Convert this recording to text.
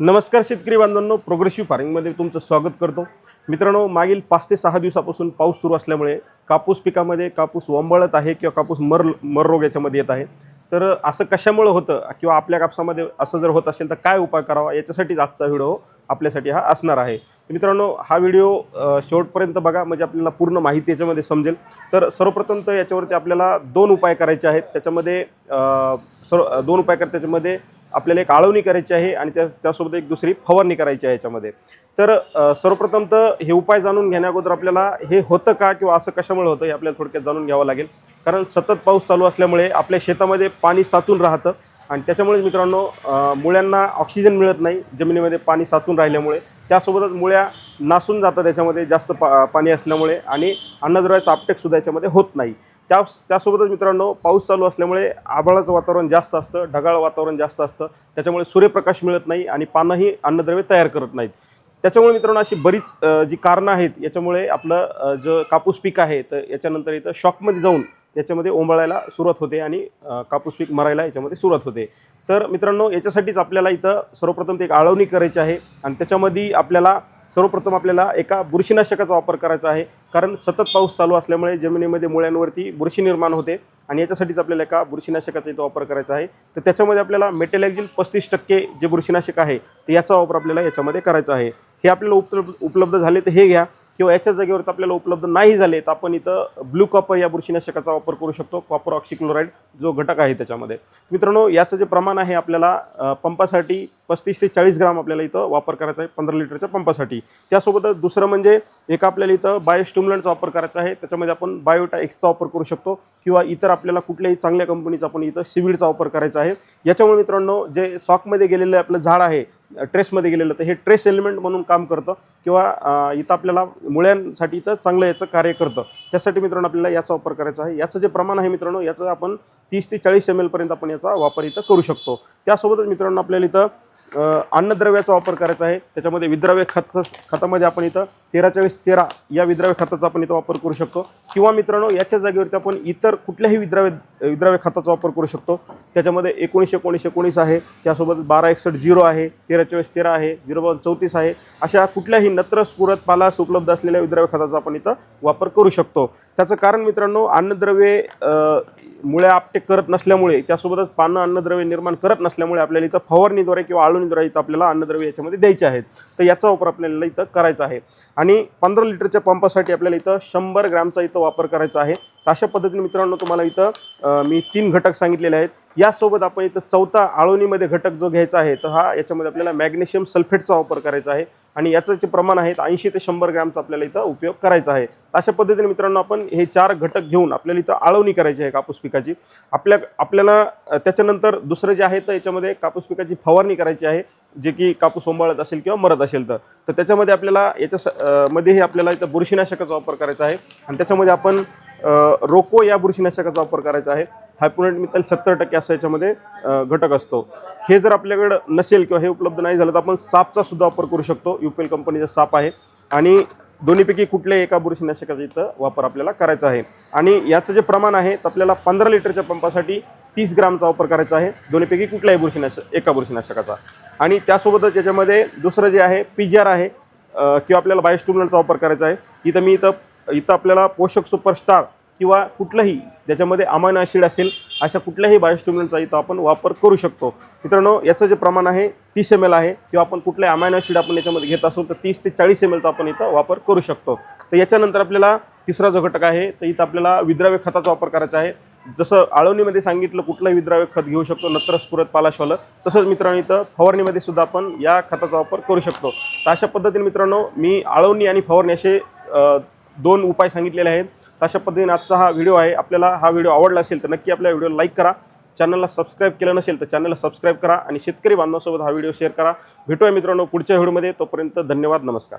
नमस्कार शेतकरी बांधवांनो प्रोग्रेसिव्ह फार्मिंगमध्ये तुमचं स्वागत करतो. मित्रांनो मागील पाच ते सहा दिवसापासून पाऊस सुरू असल्यामुळे कापूस पिकामध्ये कापूस वंबळत आहे किंवा कापूस मर मर रोग याच्यामध्ये येत आहे. तर असं कशामुळं होतं किंवा आपल्या कापसामध्ये असं जर होत असेल तर काय उपाय करावा याच्यासाठीच आजचा व्हिडिओ आपल्यासाठी हा असणार आहे. मित्रांनो हा व्हिडिओ शेवटपर्यंत बघा म्हणजे आपल्याला पूर्ण माहिती याच्यामध्ये समजेल. तर सर्वप्रथम तर याच्यावरती आपल्याला दोन उपाय करायचे आहेत. त्याच्यामध्ये सर्व दोन उपाय कर त्याच्यामध्ये आपल्याला एक आळवणी करायची आहे आणि त्या त्यासोबत एक दुसरी फवारणी करायची आहे याच्यामध्ये. तर सर्वप्रथम तर हे उपाय जाणून घेण्याअगोदर आपल्याला हे होतं का किंवा असं कशामुळे होतं हे आपल्याला थोडक्यात जाणून घ्यावं लागेल. कारण सतत पाऊस चालू असल्यामुळे आपल्या शेतामध्ये पाणी साचून राहतं आणि त्याच्यामुळे मित्रांनो मुळ्यांना ऑक्सिजन मिळत नाही. जमिनीमध्ये पाणी साचून राहिल्यामुळे. त्यासोबतच मुळ्या नासून जातात त्याच्यामध्ये जास्त पा पाणी असल्यामुळे आणि अन्नद्रव्याचं आपटेकसुद्धा याच्यामध्ये होत नाही. त्या त्यासोबतच मित्रांनो पाऊस चालू असल्यामुळे आभाळाचं वातावरण जास्त असतं ढगाळ वातावरण जास्त असतं. त्याच्यामुळे सूर्यप्रकाश मिळत नाही आणि पानंही अन्नद्रव्य तयार करत नाहीत. त्याच्यामुळे मित्रांनो अशी बरीच जी कारणं आहेत याच्यामुळे आपलं जे कापूस पीक आहे तर याच्यानंतर इथं शॉकमध्ये जाऊन याच्यामध्ये ओंबळायला सुरुवात होते आणि कापूस पीक मरायला याच्यामध्ये सुरुवात होते. तर मित्रांनो याच्यासाठीच आपल्याला इथं सर्वप्रथम ते एक आळवणी करायची आहे आणि त्याच्यामध्ये आपल्याला सर्वप्रथम आपल्याला एका बुरशीनाशकाचा वापर करायचा आहे. कारण सतत पाऊस चालू असल्यामुळे जमिनीमध्ये मुळ्यांवरती बुरशी निर्माण होते आणि याच्यासाठीच आपल्याला एका बुरशीनाशकाचा इथं वापर करायचा आहे. तर त्याच्यामध्ये आपल्याला मेटेलॅक्झिल पस्तीस टक्के जे बुरशीनाशक आहे तर याचा वापर आपल्याला याच्यामध्ये करायचा आहे. हे आपल्याला उपलब्ध उपलब्ध झाले तर हे घ्या. किंवा याच्या जागेवर तर आपल्याला उपलब्ध नाही झाले तर आपण इथं ब्लू कॉपर या बुरशीनाशकाचा वापर करू शकतो कॉपर ऑक्सिक्लोराईड जो घटक आहे त्याच्यामध्ये. मित्रांनो याचं जे प्रमाण आहे आपल्याला पंपासाठी पस्तीस ते चाळीस ग्राम आपल्याला इथं वापर करायचा आहे पंधरा लिटरच्या पंपासाठी. त्यासोबतच दुसरं म्हणजे एक आपल्याला इथं बायोस्टिम्युलंटचा वापर करायचा आहे त्याच्यामध्ये आपण बायोटा एक्सचा वापर करू शकतो किंवा इतर आपल्याला कुठल्याही चांगल्या कंपनीचा आपण इथं सिविडचा वापर करायचा आहे. याच्यामुळे मित्रांनो जे सॉकमध्ये गेलेलं आपलं झाड आहे ट्रेसमध्ये गेलेलं तर हे ट्रेस एलिमेंट म्हणून काम करतं किंवा इथं आपल्याला मुळ्यांसाठी इथं चांगलं याचं कार्य करतं. त्यासाठी मित्रांनो आपल्याला याचा वापर करायचा आहे. याचं जे प्रमाण आहे मित्रांनो याचं आपण तीस ते चाळीस एम एलपर्यंत आपण याचा वापर इथं करू शकतो. त्यासोबतच मित्रांनो आपल्याला इथं अन्नद्रव्याचा वापर करायचा आहे. त्याच्यामध्ये विद्राव्य खत खतामध्ये आपण इथं तेरा चाळीस तेरा या विद्राव्य खताचा आपण इथं वापर करू शकतो. किंवा मित्रांनो याच्या जागेवरती आपण इतर कुठल्याही विद्राव्य विद्राव्य खताचा वापर करू शकतो. त्याच्यामध्ये एकोणीसशे एकोणीस एकोणीस आहे. त्यासोबत बारा एकसष्ट झिरो आहे. तेरा चाळीस तेरा आहे. झिरो बावन चौतीस आहे. अशा कुठल्याही नत्र स्फुरत पालास उपलब्ध असलेल्या विद्राव्य खताचा आपण इथं वापर करू शकतो. त्याचं कारण मित्रांनो अन्नद्रव्ये मुळे आपटे करत नसल्यामुळे त्यासोबतच पानं अन्नद्रव्य निर्माण करत नसल्यामुळे आपल्याला इथं फवारणीद्वारे किंवा आळूनीद्वारे इथं आपल्याला अन्नद्रव्य याच्यामध्ये द्यायचे आहेत. तर याचा वापर आपल्याला इथं करायचा आहे. आणि पंधरा लिटरच्या पंपासाठी आपल्याला इथं शंभर ग्रॅमचा इथं वापर करायचा आहे. तर अशा पद्धतीने मित्रांनो तुम्हाला इथं मी तीन घटक सांगितलेले आहेत. यासोबत आपण इथं चौथा आळवणीमध्ये घटक जो घ्यायचा आहे तर हा याच्यामध्ये आपल्याला मॅग्नेशियम सल्फेटचा वापर करायचा आहे. आणि याचं जे प्रमाण आहे ऐंशी ते शंभर ग्रॅमचा आपल्याला इथं उपयोग करायचा आहे. अशा पद्धतीने मित्रांनो आपण हे चार घटक घेऊन आपल्याला इथं आळवणी करायची आहे कापूस पिकाची. आपल्या आपल्याला त्याच्यानंतर दुसरं जे आहे तर याच्यामध्ये कापूस पिकाची फवारणी करायची आहे जे की कापूस ओंबाळत असेल किंवा मरत असेल तर. तर त्याच्यामध्ये आपल्याला याच्या स- मध्येही आपल्याला इथं बुरशीनाशकाचा वापर करायचा आहे. आणि त्याच्यामध्ये आपण रोको या बुरशीनाशकाचा वापर करायचा आहे. थायपोनेट मिथाईल सत्तर टक्के असं याच्यामध्ये घटक असतो. हे जर आपल्याकडं नसेल किंवा हे उपलब्ध नाही झालं तर आपण सापचा सुद्धा वापर करू शकतो. युपीएल कंपनीचा साप आहे. आणि दोन्हीपैकी कुठल्याही एका बुरशीनाशकाचा इथं वापर आपल्याला करायचा आहे. आणि याचं जे प्रमाण आहे तर आपल्याला पंधरा लिटरच्या पंपासाठी तीस ग्रामचा वापर करायचा आहे. दोन्हीपैकी कुठल्याही बुरशीनाशक एका बुरशीनाशकाचा आणि त्यासोबतच याच्यामध्ये दुसरं जे आहे पी जी आर आहे किंवा आपल्याला बायोस्टिम्युलंटचा वापर करायचा आहे. इथं मी इथं इथं आपल्याला पोषक सुपरस्टार किंवा कुठलंही ज्याच्यामध्ये अमायनो ॲसिड असेल अशा कुठल्याही बायोस्टिम्युलंटचा इथं आपण वापर करू शकतो. मित्रांनो याचं जे प्रमाण आहे तीस एम एल आहे. किंवा आपण कुठल्याही अमायनो ॲसिड आपण याच्यामध्ये घेत असू तर तीस ते चाळीस एम एलचा आपण इथं वापर करू शकतो. तर याच्यानंतर आपल्याला तिसरा जो घटक आहे तर इथं आपल्याला विद्राव्य खताचा वापर करायचा आहे. जसं आळवणीमध्ये सांगितलं कुठलंही विद्राव्य खत घेऊ शकतो नत्र स्फुरत पालाशवालं तसंच मित्रांनो इथं फवारणीमध्ये सुद्धा आपण या खताचा वापर करू शकतो. तर अशा पद्धतीने मित्रांनो मी आळवणी आणि फवारणी असे दोन उपाय सांगितलेले आहेत. अशा पद्धतीने आजचा हा व्हिडिओ आहे. आपल्याला हा व्हिडिओ आवडला असेल तर नक्की आपल्या व्हिडिओ लाईक करा. चॅनलला सबस्क्राईब केलं नसेल तर चॅनलला सबस्क्राईब करा. आणि शेतकरी बांधवांसोबत हा व्हिडिओ शेअर करा. भेटूया मित्रांनो पुढच्या व्हिडिओमध्ये तोपर्यंत धन्यवाद. नमस्कार.